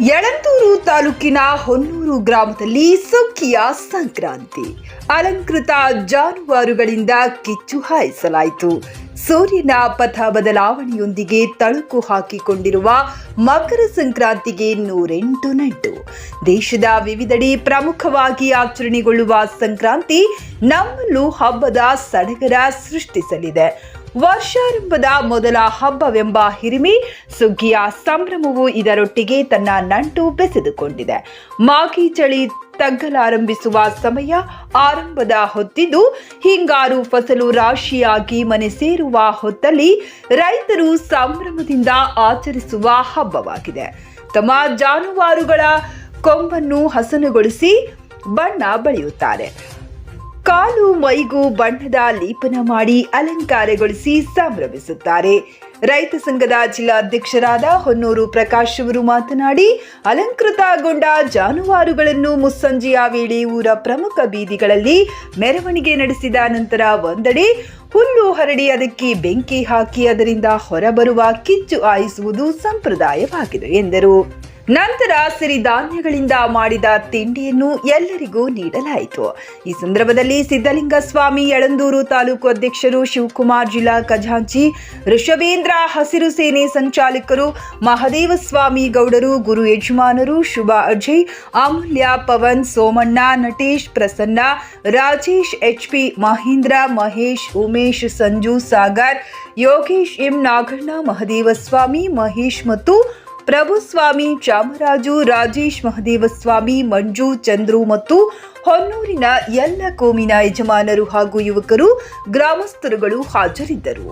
ಯಳಂದೂರು ತಾಲೂಕಿನ ಹೊನ್ನೂರು ಗ್ರಾಮದಲ್ಲಿ ಸುಗ್ಗಿಯ ಸಂಕ್ರಾಂತಿ. ಅಲಂಕೃತ ಜಾನುವಾರುಗಳಿಂದ ಕಿಚ್ಚು ಹಾಯಿಸಲಾಯಿತು. ಸೂರ್ಯನ ಪಥ ಬದಲಾವಣೆಯೊಂದಿಗೆ ತಳುಕು ಹಾಕಿಕೊಂಡಿರುವ ಮಕರ ಸಂಕ್ರಾಂತಿಗೆ ನೂರೆಂಟು ನಂಟು. ದೇಶದ ವಿವಿಧೆಡೆ ಪ್ರಮುಖವಾಗಿ ಆಚರಣೆಗೊಳ್ಳುವ ಸಂಕ್ರಾಂತಿ ನಮ್ಮಲ್ಲೂ ಹಬ್ಬದ ಸಡಗರ ಸೃಷ್ಟಿಸಲಿದೆ. ವರ್ಷಾರಂಭದ ಮೊದಲ ಹಬ್ಬವೆಂಬ ಹಿರಿಮೆ, ಸುಗ್ಗಿಯ ಸಂಭ್ರಮವು ಇದರೊಟ್ಟಿಗೆ ತನ್ನ ನಂಟು ಬೆಸೆದುಕೊಂಡಿದೆ. ಮಾಗಿ ಚಳಿ ತಗ್ಗಲಾರಂಭಿಸುವ ಸಮಯ ಆರಂಭದ ಹೊತ್ತಿದ್ದು, ಹಿಂಗಾರು ಫಸಲು ರಾಶಿಯಾಗಿ ಮನೆ ಸೇರುವ ಹೊತ್ತಲ್ಲಿ ರೈತರು ಸಂಭ್ರಮದಿಂದ ಆಚರಿಸುವ ಹಬ್ಬವಾಗಿದೆ. ತಮ್ಮ ಜಾನುವಾರುಗಳ ಕೊಂಬನ್ನು ಹಸನುಗೊಳಿಸಿ ಬಣ್ಣ ಬಳಿಯುತ್ತಾರೆ. ಕಾಲು, ಮೈಗೂ ಬಣ್ಣದ ಲೇಪನ ಮಾಡಿ ಅಲಂಕಾರಗೊಳಿಸಿ ಸಂಭ್ರಮಿಸುತ್ತಾರೆ. ರೈತ ಸಂಘದ ಜಿಲ್ಲಾಧ್ಯಕ್ಷರಾದ ಹೊನ್ನೂರು ಪ್ರಕಾಶ್ ಅವರು ಮಾತನಾಡಿ, ಅಲಂಕೃತಗೊಂಡ ಜಾನುವಾರುಗಳನ್ನು ಮುಸ್ಸಂಜೆಯ ವೇಳೆ ಊರ ಪ್ರಮುಖ ಬೀದಿಗಳಲ್ಲಿ ಮೆರವಣಿಗೆ ನಡೆಸಿದ ನಂತರ ಒಂದೆಡೆ ಹುಲ್ಲು ಹರಡಿ ಅದಕ್ಕೆ ಬೆಂಕಿ ಹಾಕಿ ಅದರಿಂದ ಹೊರಬರುವ ಕಿಚ್ಚು ಆಯಿಸುವುದು ಸಂಪ್ರದಾಯವಾಗಿದೆ ಎಂದರು. ನಂತರ ಸಿರಿಧಾನ್ಯಗಳಿಂದ ಮಾಡಿದ ತಿಂಡಿಯನ್ನು ಎಲ್ಲರಿಗೂ ನೀಡಲಾಯಿತು. ಈ ಸಂದರ್ಭದಲ್ಲಿ ಸಿದ್ದಲಿಂಗ ಸ್ವಾಮಿ ಯಳಂದೂರು ತಾಲೂಕು ಅಧ್ಯಕ್ಷರು ಶಿವಕುಮಾರ್ ಜಿಲ್ಲಾ ಖಜಾಂಚಿ, ಋಷಭೇಂದ್ರ ಹಸಿರು ಸೇನೆ ಸಂಚಾಲಕರು, ಮಹದೇವ ಸ್ವಾಮಿ ಗೌಡರು, ಗುರು ಯಜಮಾನರು, ಶುಭ ಅಜಯ್, ಅಮೂಲ್ಯ, ಪವನ್, ಸೋಮಣ್ಣ, ನಟೇಶ್, ಪ್ರಸನ್ನ, ರಾಜೇಶ್ ಎಚ್ಪಿ ಮಹೇಂದ್ರ, ಮಹೇಶ್, ಉಮೇಶ್, ಸಂಜು, ಸಾಗರ್, ಯೋಗೇಶ್ ಎಂ ನಾಗಣ್ಣ, ಮಹದೇವ ಸ್ವಾಮಿ, ಮಹೇಶ್ ಮತ್ತು ಪ್ರಭುಸ್ವಾಮಿ ಚಾಮರಾಜು, ರಾಜೇಶ್ ಮಹದೇವಸ್ವಾಮಿ ಮಂಜು, ಚಂದ್ರು ಮತ್ತು ಹೊನ್ನೂರಿನ ಎಲ್ಲ ಕೋಮಿನ ಯಜಮಾನರು ಹಾಗೂ ಯುವಕರು, ಗ್ರಾಮಸ್ಥರುಗಳು ಹಾಜರಿದ್ದರು.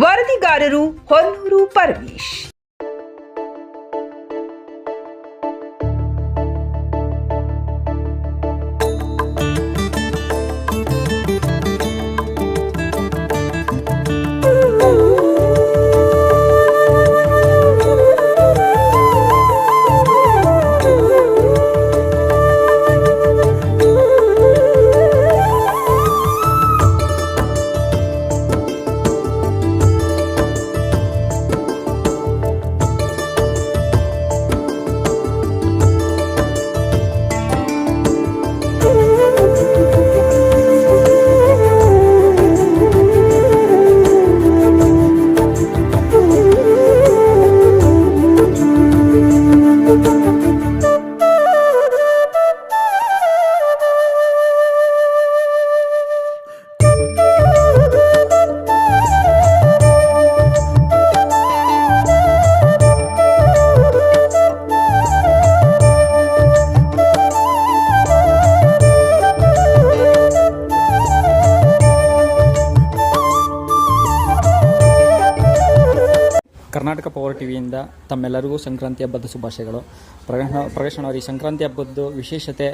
ವರದಿಗಾರರು ಹೊನ್ನೂರು ಪರಮೇಶ್. ಕರ್ನಾಟಕ ಪವರ್ ಟಿವಿಯಿಂದ ತಮ್ಮೆಲ್ಲರಿಗೂ ಸಂಕ್ರಾಂತಿ ಹಬ್ಬದ ಶುಭಾಶಯಗಳು. ಪ್ರಗಣ ಅವರ, ಈ ಸಂಕ್ರಾಂತಿ ಹಬ್ಬದ ವಿಶೇಷತೆ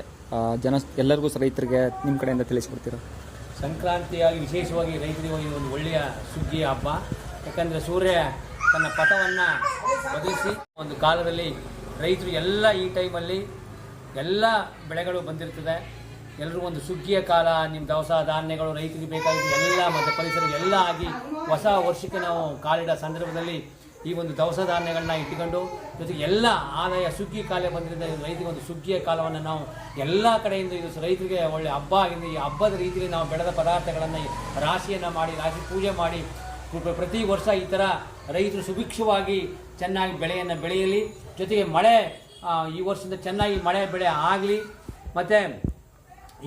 ಜನ ಎಲ್ಲರಿಗೂ ರೈತರಿಗೆ ನಿಮ್ಮ ಕಡೆಯಿಂದ ತಿಳಿಸ್ಕೊಡ್ತೀರಾ? ಸಂಕ್ರಾಂತಿಯಾಗಿ ವಿಶೇಷವಾಗಿ ರೈತರಿಗೆ ಒಂದು ಒಳ್ಳೆಯ ಸುಗ್ಗಿಯ ಹಬ್ಬ. ಯಾಕಂದರೆ ಸೂರ್ಯ ತನ್ನ ಪಥವನ್ನು ಬದಲಿಸಿ ಒಂದು ಕಾಲದಲ್ಲಿ ರೈತರು ಎಲ್ಲ ಈ ಟೈಮಲ್ಲಿ ಎಲ್ಲ ಬೆಳೆಗಳು ಬಂದಿರ್ತದೆ. ಎಲ್ಲರೂ ಒಂದು ಸುಗ್ಗಿಯ ಕಾಲ ನಿಮ್ಮ ದವಸ ಧಾನ್ಯಗಳು ರೈತರಿಗೆ ಬೇಕಾಗಿದ್ದು ಎಲ್ಲ ಮತ್ತು ಪರಿಸರ ಎಲ್ಲ ಆಗಿ ಹೊಸ ವರ್ಷಕ್ಕೆ ನಾವು ಕಾಲಿಡ ಸಂದರ್ಭದಲ್ಲಿ ಈ ಒಂದು ದವಸ ಧಾನ್ಯಗಳನ್ನ ಇಟ್ಟುಕೊಂಡು ಜೊತೆಗೆ ಎಲ್ಲ ಆದಾಯ ಸುಗ್ಗಿ ಕಾಲ ಬಂದಿದ್ದರಿಂದ ರೈತರಿಗೆ ಒಂದು ಸುಗ್ಗಿಯ ಕಾಲವನ್ನು ನಾವು ಎಲ್ಲ ಕಡೆಯಿಂದ ಇದು ರೈತರಿಗೆ ಒಳ್ಳೆ ಹಬ್ಬ ಆಗಿದೆ ಈ ಹಬ್ಬದ ರೀತಿಯಲ್ಲಿ ನಾವು ಬೆಳೆದ ಪದಾರ್ಥಗಳನ್ನು ರಾಶಿಯನ್ನು ಮಾಡಿ, ರಾಶಿ ಪೂಜೆ ಮಾಡಿ ಪ್ರತಿ ವರ್ಷ ಈ ಥರ ರೈತರು ಸುಭಿಕ್ಷವಾಗಿ ಚೆನ್ನಾಗಿ ಬೆಳೆಯನ್ನು ಬೆಳೆಯಲಿ. ಜೊತೆಗೆ ಮಳೆ ಈ ವರ್ಷದಿಂದ ಚೆನ್ನಾಗಿ ಮಳೆ ಬೆಳೆ ಆಗಲಿ. ಮತ್ತು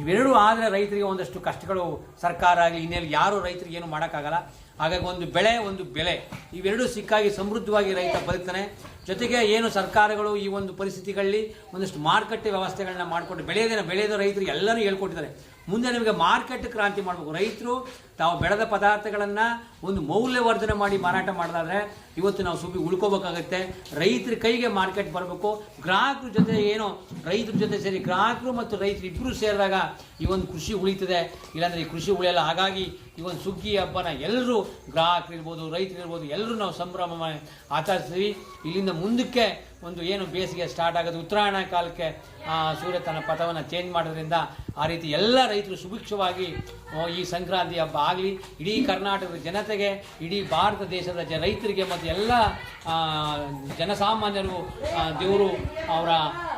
ಇವೆರಡೂ ಆದರೆ ರೈತರಿಗೆ ಒಂದಷ್ಟು ಕಷ್ಟಗಳು ಸರ್ಕಾರ ಆಗಲಿ, ಇನ್ನೆಲ್ಲಿ ಯಾರು ರೈತರಿಗೆ ಏನು ಮಾಡೋಕ್ಕಾಗಲ್ಲ. ಹಾಗಾಗಿ ಒಂದು ಬೆಳೆ, ಒಂದು ಬೆಲೆ. ಇವೆರಡೂ ಸಿಕ್ಕಾಗಿ ಸಮೃದ್ಧವಾಗಿ ರೈತ ಬದುಕ್ತಾನೆ. ಜೊತೆಗೆ ಏನು ಸರ್ಕಾರಗಳು ಈ ಒಂದು ಪರಿಸ್ಥಿತಿಗಳಲ್ಲಿ ಒಂದಷ್ಟು ಮಾರುಕಟ್ಟೆ ವ್ಯವಸ್ಥೆಗಳನ್ನ ಮಾಡಿಕೊಂಡು ಬೆಳೆಯೋದೇನ ಬೆಳೆಯೋದು ರೈತರಿಗೆ ಎಲ್ಲರೂ ಹೇಳ್ಕೊಟ್ಟಿದ್ದಾರೆ. ಮುಂದೆ ನಿಮಗೆ ಮಾರ್ಕೆಟ್ ಕ್ರಾಂತಿ ಮಾಡಬೇಕು. ರೈತರು ತಾವು ಬೆಳೆದ ಪದಾರ್ಥಗಳನ್ನು ಒಂದು ಮೌಲ್ಯವರ್ಧನೆ ಮಾಡಿ ಮಾರಾಟ ಮಾಡಿದಾದ್ರೆ ಇವತ್ತು ನಾವು ಸುಬ್ಬಿ ಉಳ್ಕೋಬೇಕಾಗತ್ತೆ. ರೈತರ ಕೈಗೆ ಮಾರ್ಕೆಟ್ ಬರಬೇಕು. ಗ್ರಾಹಕರ ಜೊತೆ ಏನು, ರೈತರ ಜೊತೆ ಸೇರಿ ಗ್ರಾಹಕರು ಮತ್ತು ರೈತರು ಇಬ್ಬರು ಸೇರಿದಾಗ ಈ ಒಂದು ಕೃಷಿ ಉಳಿತದೆ. ಇಲ್ಲಾಂದರೆ ಈ ಕೃಷಿ ಉಳಿಯಲ್ಲ. ಹಾಗಾಗಿ ಈ ಒಂದು ಸುಗ್ಗಿ ಹಬ್ಬನ ಎಲ್ಲರೂ ಗ್ರಾಹಕರು ರೈತರಿರ್ಬೋದು ಎಲ್ಲರೂ ನಾವು ಸಂಭ್ರಮ ಆಚರಿಸ್ತೀವಿ. ಇಲ್ಲಿಂದ ಮುಂದಕ್ಕೆ ಒಂದು ಏನು ಬೇಸಿಗೆ ಸ್ಟಾರ್ಟ್ ಆಗೋದು, ಉತ್ತರಾಯಣ ಕಾಲಕ್ಕೆ ಸೂರ್ಯ ತನ್ನ ಪಥವನ್ನು ಚೇಂಜ್ ಮಾಡೋದ್ರಿಂದ ಆ ರೀತಿ ಎಲ್ಲ ರೈತರು ಸುಭಿಕ್ಷವಾಗಿ ಈ ಸಂಕ್ರಾಂತಿ ಹಬ್ಬ ಆಗಲಿ, ಇಡೀ ಕರ್ನಾಟಕದ ಜನತೆಗೆ, ಇಡೀ ಭಾರತ ದೇಶದ ಜ, ರೈತರಿಗೆ ಮತ್ತು ಎಲ್ಲ ಜನಸಾಮಾನ್ಯರು ದೇವರು ಅವರ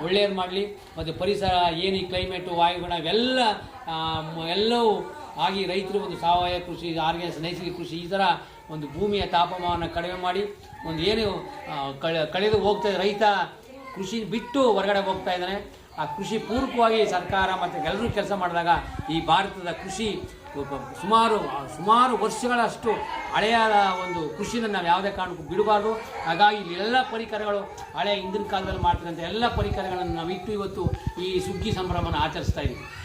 ಒಳ್ಳೆಯದು ಮಾಡಲಿ. ಮತ್ತು ಪರಿಸರ, ಏನು ಈ ಕ್ಲೈಮೇಟು ವಾಯುಗುಣ, ಇವೆಲ್ಲ ಎಲ್ಲವೂ ಆಗಿ ರೈತರು ಒಂದು ಸಾವಯವ ಕೃಷಿ ಆರ್ಗ್ಯಾನಿಕ್ ನೈಸರ್ಗಿಕ ಕೃಷಿ ಈ ಥರ ಒಂದು ಭೂಮಿಯ ತಾಪಮಾನ ಕಡಿಮೆ ಮಾಡಿ, ಒಂದು ಏನು ಕಳೆ- ಕಳೆದು ಹೋಗ್ತಾ ರೈತ ಕೃಷಿ ಬಿಟ್ಟು ಹೊರಗಡೆ ಹೋಗ್ತಾ ಇದ್ದಾನೆ. ಆ ಕೃಷಿ ಪೂರ್ವಕವಾಗಿ ಸರ್ಕಾರ ಮತ್ತು ಎಲ್ಲರೂ ಕೆಲಸ ಮಾಡಿದಾಗ ಈ ಭಾರತದ ಕೃಷಿ ಸುಮಾರು ಸುಮಾರು ವರ್ಷಗಳಷ್ಟು ಹಳೆಯಾದ ಒಂದು ಕೃಷಿನ ನಾವು ಯಾವುದೇ ಕಾರಣಕ್ಕೂ ಬಿಡಬಾರ್ದು. ಹಾಗಾಗಿ ಎಲ್ಲ ಪರಿಕರಗಳು ಹಳೆಯ ಹಿಂದಿನ ಕಾಲದಲ್ಲಿ ಮಾಡ್ತಕ್ಕಂಥ ಎಲ್ಲ ಪರಿಕರಗಳನ್ನು ನಾವು ಇಟ್ಟು ಇವತ್ತು ಈ ಸುಗ್ಗಿ ಸಂಭ್ರಮನ ಆಚರಿಸ್ತಾ ಇದ್ದೀವಿ.